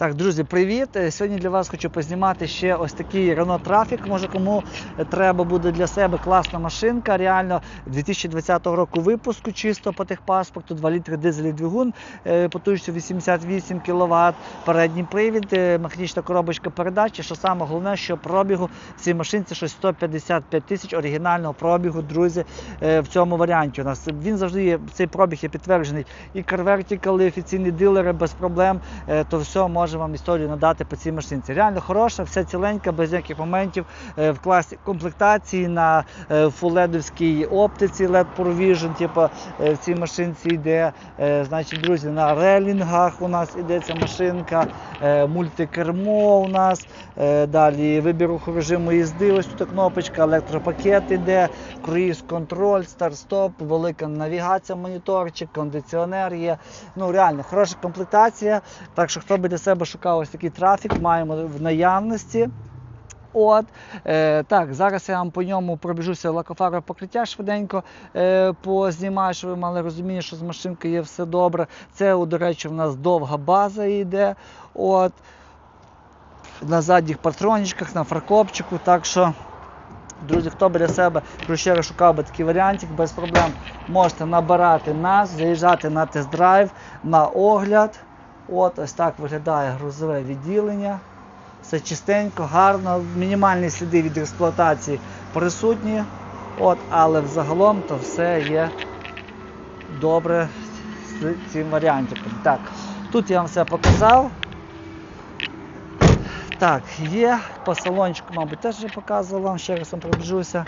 Так, друзі, привіт! Сьогодні для вас хочу познімати ще ось такий Renault Traffic. Може кому треба буде для себе класна машинка. Реально 2020 року випуску, чисто по техпаспорту, 2 літри дизель двигун, е, потужністю 88 кВт, передній привід, е, механічна коробочка передач. І Що саме головне, що пробігу цій машинці щось 155 тисяч оригінального пробігу, друзі, е, в цьому варіанті. У нас він завжди є, цей пробіг є підтверджений і CarVertical, і офіційні дилери без проблем. То все може вам історію надати по цій машинці. Реально хороша, все ціленька, без ніяких моментів е, в класі комплектації на фуледовській оптиці LED Provision, типу, в цій машинці йде. Е, Значить, друзі, на релінгах у нас іде ця машинка, мультикермо у нас. Далі вибір режиму їзди, ось тут кнопочка, електропакет іде, круїз контроль, старт-стоп, велика навігація, моніторчик, кондиціонер є. Ну реально хороша комплектація. Так що хто би для себе шукав ось такий трафік, маємо в наявності. От, е, так, зараз я вам по ньому пробіжуся лакофарове покриття швиденько е, познімаю, щоб ви мали розуміння, що з машинкою є все добре. Це, до речі, в нас довга база йде. От, на задніх патрончиках, на фаркопчику. Так що, друзі, хто би для себе ще шукав би такий варіантик, без проблем можете набирати нас, заїжджати на тест-драйв, на огляд. От, ось так виглядає грузове відділення. Все чистенько, гарно, мінімальні сліди від експлуатації присутні. От, але взагалом то все є добре з цим варіантиком. Так, тут я вам все показав. Так, є по салончику, мабуть, теж вже показував вам, ще раз вам пробіжуся.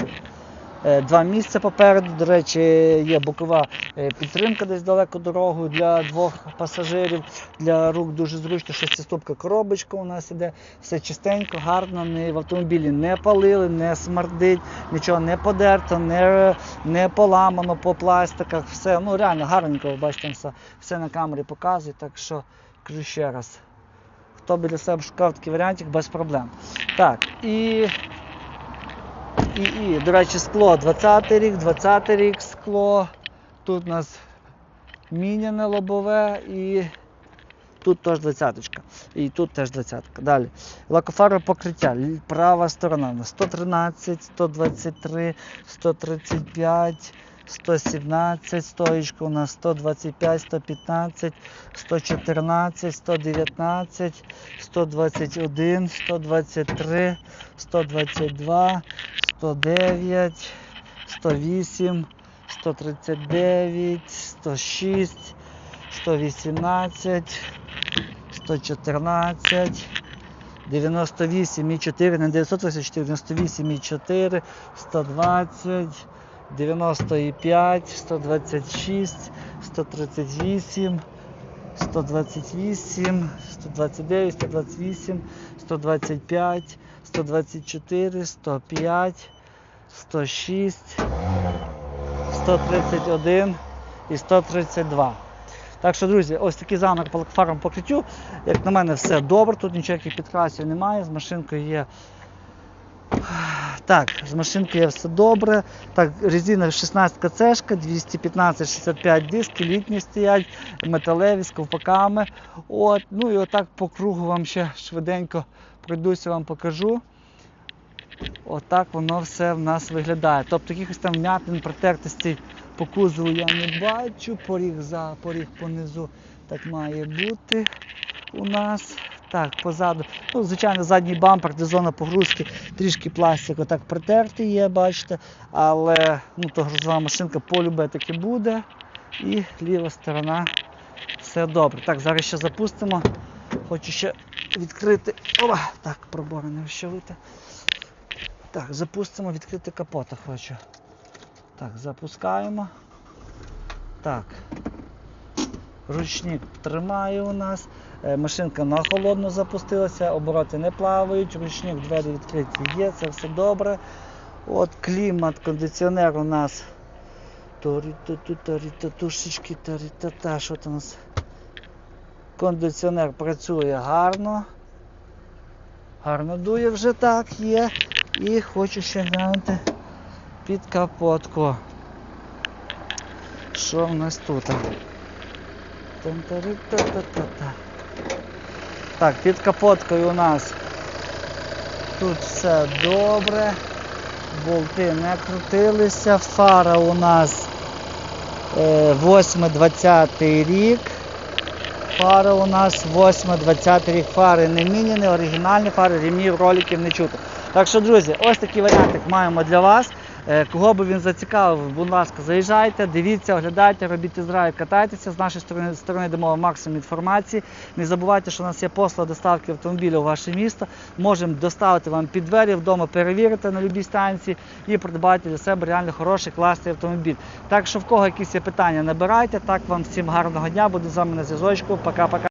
Е, Два місця попереду. До речі, є бокова е, підтримка десь далеко дорогою для двох пасажирів. Для рук дуже зручно, шестиступка коробочка у нас іде. Все чистенько, гарно, в автомобілі не палили, не смердить, нічого не подерто, не, не поламано по пластиках. Все ну реально гарненько, ви бачите, все, все на камері показує. Так що кажу ще раз. Хто би для себе шукав такий варіантик, без проблем. Так, і і, і, до речі, скло 20 рік, 20 рік скло. Тут у нас міняне лобове і тут теж 20-ка. І тут теж 20-ка. Далі. Лакофарове покриття. Права сторона. 113, 123, 135, 117, стоїчка у нас 125, 115, 114, 119, 121, 123, 122, 109, 108, 139, 106, 118, 114, 98,4, не 984, 98,4, 120, 95, 126, 138, 128, 129, 128, 125, 124, 105, 106, 131 і 132. Так що, друзі, ось такий замок по фарам покриттю. Як на мене, все добре, тут ніяких підкрасів немає, з машинкою є. Так, з машинкою є все добре. Так, резина 16 цешка, 215-65 диски, літні стоять, металеві з ковпаками. От, ну і отак по кругу вам ще швиденько пройдуся, вам покажу. Отак воно все в нас виглядає. Тобто якихось там вмятин, протертостей по кузову я не бачу, поріг за, поріг понизу так має бути у нас. Так, позаду. Ну, звичайно, задній бампер, де зона погрузки, трішки пластику так притертий є, бачите. Але ну, то грузова машинка полюбе таки буде. І ліва сторона все добре. Так, зараз ще запустимо. Хочу ще відкрити. Опа, так, пробори не вщелити. Так, запустимо, відкрити капота хочу. Так, запускаємо. Так. Ручник тримає у нас. Е, Машинка на холодно запустилася, обороти не плавають, ручник двері відкриті є, це все добре. От клімат, кондиціонер у нас. Торі-ту-тушечки, торі-та-та, що там у нас? Кондиціонер працює гарно. Гарно дує вже так є. І хочу ще глянути під капотку. Що в нас тут? Так, під капоткою у нас тут все добре. Болти не крутилися. Фара у нас е, 8-20 рік. Фара у нас 8-20 рік. Фари не міняні, оригінальні фари, рівнів, роликів не чути. Так що, друзі, ось такий варіантик маємо для вас. Е, Кого би він зацікавив, будь ласка, заїжджайте, дивіться, оглядайте, робіть ізраїль, катайтеся. З нашої сторони, сторони дамо максимум інформації. Не забувайте, що у нас є послуга доставки автомобіля у ваше місто. Можемо доставити вам під двері вдома, перевірити на любій станції і придбати для себе реально хороший, класний автомобіль. Так що в кого якісь є питання, набирайте. Так вам всім гарного дня. Буду з вами на зв'язочку. Пока-пока.